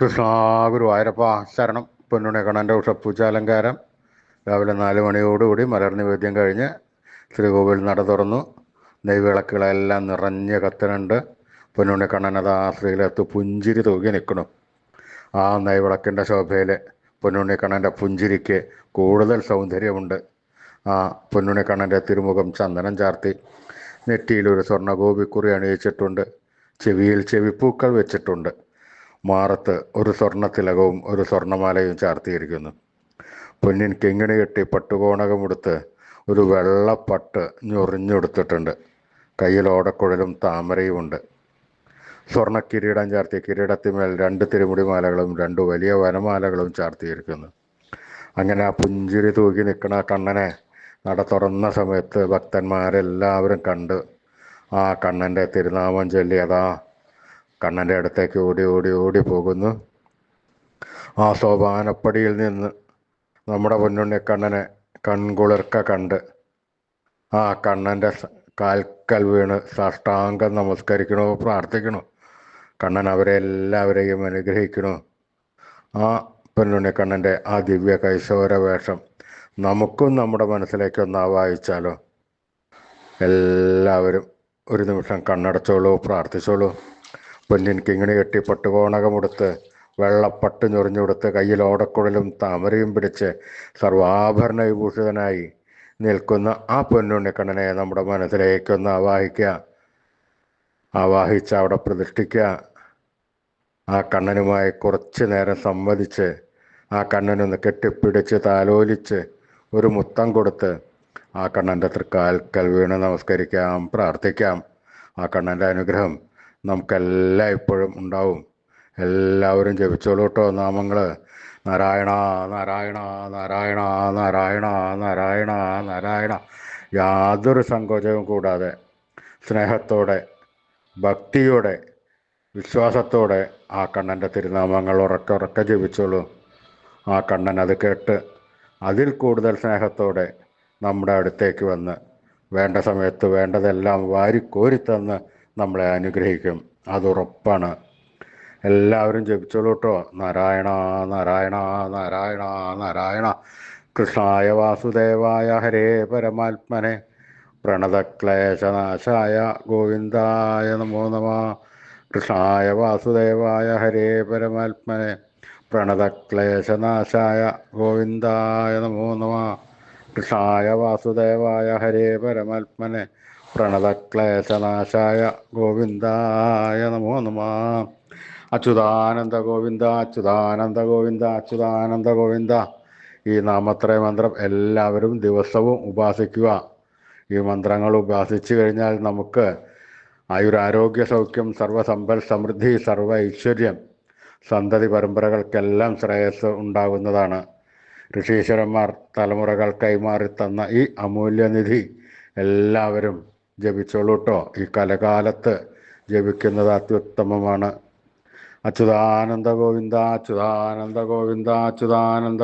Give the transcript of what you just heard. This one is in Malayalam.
കൃഷ്ണ ഗുരുവായൂരപ്പ ശരണം പൊന്നുണി കണ്ണന്റെ ഉഷപ്പൂച്ച അലങ്കാരം. രാവിലെ നാല് മണിയോടുകൂടി മലർ നിവേദ്യം കഴിഞ്ഞ് ശ്രീകോവിൽ നട തുറന്നു. നെയ്വിളക്കുകളെല്ലാം നിറഞ്ഞ് കത്തനുണ്ട് പൊന്നുണി കണ്ണൻ അത് ആ പുഞ്ചിരി തൂകി നിൽക്കണു ആ നെയ്വിളക്കിന്റെ ശോഭയിൽ പൊന്നുണ്ണി കണ്ണന്റെ പുഞ്ചിരിക്ക് കൂടുതൽ സൗന്ദര്യമുണ്ട്. ആ പൊന്നുണ്ണി കണ്ണന്റെ തിരുമുഖം ചന്ദനം ചാർത്തി. നെറ്റിയിലൊരു സ്വർണ ഗോപിക്കുറി അണിയിച്ചിട്ടുണ്ട്. ചെവിയിൽ ചെവിപ്പൂക്കൾ വെച്ചിട്ടുണ്ട്. മാറത്ത് ഒരു സ്വർണ തിലകവും ഒരു സ്വർണമാലയും ചാർത്തിയിരിക്കുന്നു. പൊന്നിൻ കിങ്ങിണി കെട്ടി പട്ടുകോണകമെടുത്ത് ഒരു വെള്ളപ്പട്ട് ഞൊറിഞ്ഞെടുത്തിട്ടുണ്ട്. കയ്യിൽ ഓടക്കുഴലും താമരയുമുണ്ട്. സ്വർണ കിരീടം ചാർത്തിയ കിരീടത്തിന്മേൽ രണ്ട് തിരുമുടിമാലകളും രണ്ട് വലിയ വനമാലകളും ചാർത്തിയിരിക്കുന്നു. അങ്ങനെ ആ പുഞ്ചിരി തൂക്കി നിൽക്കുന്ന കണ്ണനെ നട തുറന്ന സമയത്ത് ഭക്തന്മാരെല്ലാവരും കണ്ട് ആ കണ്ണന്റെ തിരുനാമം ചൊല്ലി അതാ കണ്ണന്റെ അടുത്തേക്ക് ഓടി ഓടി ഓടി പോകുന്നു. ആ സോപാനപ്പടിയിൽ നിന്ന് നമ്മുടെ പൊന്നുണ്ണി കണ്ണനെ കൺകുളിർക്ക കണ്ട് ആ കണ്ണന്റെ കാൽക്കൽ വീണ് സാഷ്ടാംഗം നമസ്കരിക്കണോ പ്രാർത്ഥിക്കണോ? കണ്ണൻ അവരെ എല്ലാവരെയും അനുഗ്രഹിക്കണോ? ആ പൊന്നുണ്ണി കണ്ണന്റെ ആ ദിവ്യ കൈശോര വേഷം നമുക്കും നമ്മുടെ മനസ്സിലേക്കൊന്ന് ആവാഹിച്ചാലോ? എല്ലാവരും ഒരു നിമിഷം കണ്ണടച്ചോളൂ പ്രാർത്ഥിച്ചോളൂ. പൊന്നിൻ കിങ്ങിണി കെട്ടി പട്ടുകോണകമെടുത്ത് വെള്ളപ്പട്ട് ഞൊറിഞ്ഞുകൊടുത്ത് കയ്യിൽ ഓടക്കുഴലും താമരയും പിടിച്ച് സർവാഭരണ വിഭൂഷിതനായി നിൽക്കുന്ന ആ പൊന്നുണ്ണിക്കണ്ണനെ നമ്മുടെ മനസ്സിലേക്കൊന്ന് ആവാഹിക്കുക. ആവാഹിച്ച് അവിടെ പ്രതിഷ്ഠിക്കുക. ആ കണ്ണനുമായി കുറച്ച് നേരം സംവദിച്ച് ആ കണ്ണനൊന്ന് കെട്ടിപ്പിടിച്ച് താലോലിച്ച് ഒരു മുത്തം കൊടുത്ത് ആ കണ്ണന്റെ തൃക്കാൽക്കൽ വീണ് നമസ്കരിക്കാം പ്രാർത്ഥിക്കാം. ആ കണ്ണന്റെ അനുഗ്രഹം നമുക്കെല്ലാം ഇപ്പോഴും ഉണ്ടാവും. എല്ലാവരും ജപിച്ചോളൂ കേട്ടോ നാമങ്ങൾ നാരായണ നാരായണ നാരായണ നാരായണ നാരായണ നാരായണ. യാതൊരു സങ്കോചവും കൂടാതെ സ്നേഹത്തോടെ ഭക്തിയോടെ വിശ്വാസത്തോടെ ആ കണ്ണന്റെ തിരുനാമങ്ങൾ ഉറക്കെ ഉറക്കെ ജപിച്ചോളൂ. ആ കണ്ണൻ അത് കേട്ട് അതിൽ കൂടുതൽ സ്നേഹത്തോടെ നമ്മുടെ അടുത്തേക്ക് വന്ന് വേണ്ട സമയത്ത് വേണ്ടതെല്ലാം വാരിക്കോരിത്തന്ന് നമ്മളെ അനുഗ്രഹിക്കും. അതുറപ്പാണ് എല്ലാവരും ജപിച്ചോളൂ കേട്ടോ നാരായണ നാരായണ നാരായണ നാരായണ. കൃഷ്ണായ വാസുദേവായ ഹരേ പരമാത്മനെ. പ്രണതക്ലേശനാശായ ഗോവിന്ദായ നമോ നമ. കൃഷ്ണായ വാസുദേവായ ഹരേ പരമാത്മനെ. പ്രണതക്ലേശനാശായ ഗോവിന്ദായ നമോ നമ. കൃഷ്ണായ വാസുദേവായ ഹരേ പരമാത്മനെ. പ്രണതക്ലേശനാശായ ഗോവിന്ദായ നമോ നമ. അച്യുതാനന്ദ ഗോവിന്ദ അച്യുതാനന്ദ ഗോവിന്ദ അച്യുതാനന്ദ ഗോവിന്ദ. ഈ നാമത്രയ മന്ത്രം എല്ലാവരും ദിവസവും ഉപാസിക്കുക. ഈ മന്ത്രങ്ങൾ ഉപാസിച്ചു കഴിഞ്ഞാൽ നമുക്ക് ആയുരാരോഗ്യ സൗഖ്യം സർവസമ്പൽ സമൃദ്ധി സർവ ഐശ്വര്യം സന്തതി പരമ്പരകൾക്കെല്ലാം ശ്രേയസ് ഉണ്ടാകുന്നതാണ്. ഋഷീശ്വരന്മാർ തലമുറകൾ കൈമാറി തന്ന ഈ അമൂല്യനിധി എല്ലാവരും ജപിച്ചോളൂ കേട്ടോ ഈ കലകാലത്ത് ജപിക്കുന്നത് അത്യുത്തമമാണ്. അച്യുതാനന്ദ ഗോവിന്ദ അച്യുതാനന്ദ ഗോവിന്ദ അച്യുതാനന്ദ